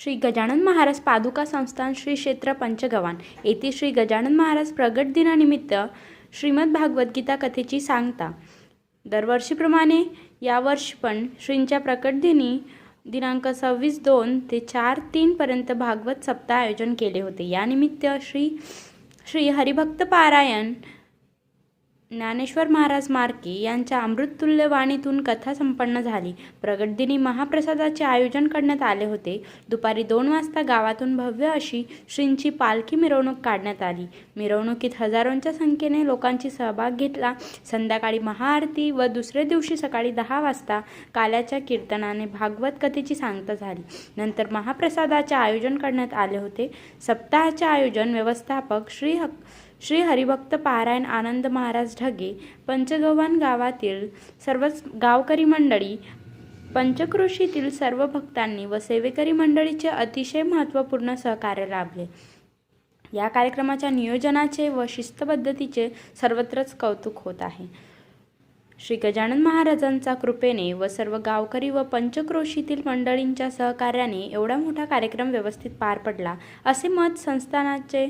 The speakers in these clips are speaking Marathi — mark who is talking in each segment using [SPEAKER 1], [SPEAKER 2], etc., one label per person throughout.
[SPEAKER 1] श्री गजानन महाराज पादुका संस्थान श्री क्षेत्र पंचगवान येथे श्री गजानन महाराज प्रगट दिनानिमित्त श्रीमद भागवत गीता कथेची सांगता. दरवर्षीप्रमाणे यावर्षी पण श्रींच्या प्रकट दिनी दिनांक सव्वीस दोन ते चार तीनपर्यंत भागवत सप्ताह आयोजन केले होते. यानिमित्त श्री श्री हरिभक्त पारायण ज्ञानेश्वर महाराज मार्के यांच्या अमृततुल्य वाणीतून कथा संपन्न झाली. प्रगटदिनी महाप्रसादाचे आयोजन करण्यात आले होते. दुपारी दोन वाजता गावातून भव्य अशी श्रींची पालखी मिरवणूक काढण्यात आली. मिरवणुकीत हजारोंच्या संख्येने लोकांची सहभाग घेतला. संध्याकाळी महाआरती व दुसऱ्या दिवशी सकाळी दहा वाजता काल्याच्या कीर्तनाने भागवत कथेची सांगता झाली. नंतर महाप्रसादाचे आयोजन करण्यात आले होते. सप्ताहाचे आयोजन व्यवस्थापक श्री हक श्री हरिभक्त पारायण आनंद महाराज ढगे पंचगव्हाण गावातील सर्वच गावकरी मंडळी पंचकृषीतील सर्व भक्तांनी व सेवेकरी मंडळीचे अतिशय महत्त्वपूर्ण सहकार्य लाभले. या कार्यक्रमाच्या नियोजनाचे व शिस्तपद्धतीचे सर्वत्रच कौतुक होत आहे. श्री गजानन महाराजांचा कृपेने व सर्व गावकरी व पंचक्रोशीतील मंडळींच्या सहकार्याने एवढा मोठा कार्यक्रम व्यवस्थित पार पडला असे मत संस्थानाचे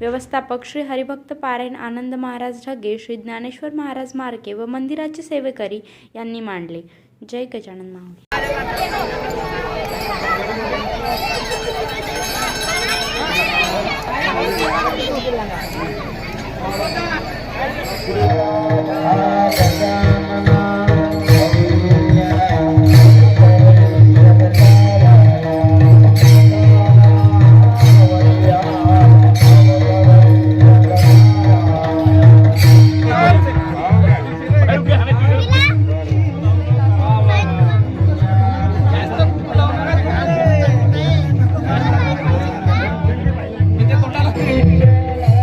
[SPEAKER 1] व्यवस्थापक श्री हरिभक्त पारायण आनंद महाराज ढगे श्री ज्ञानेश्वर महाराज मार्के व मंदिराचे सेवेकरी यांनी मांडले. जय गजानन माऊली. Yeah.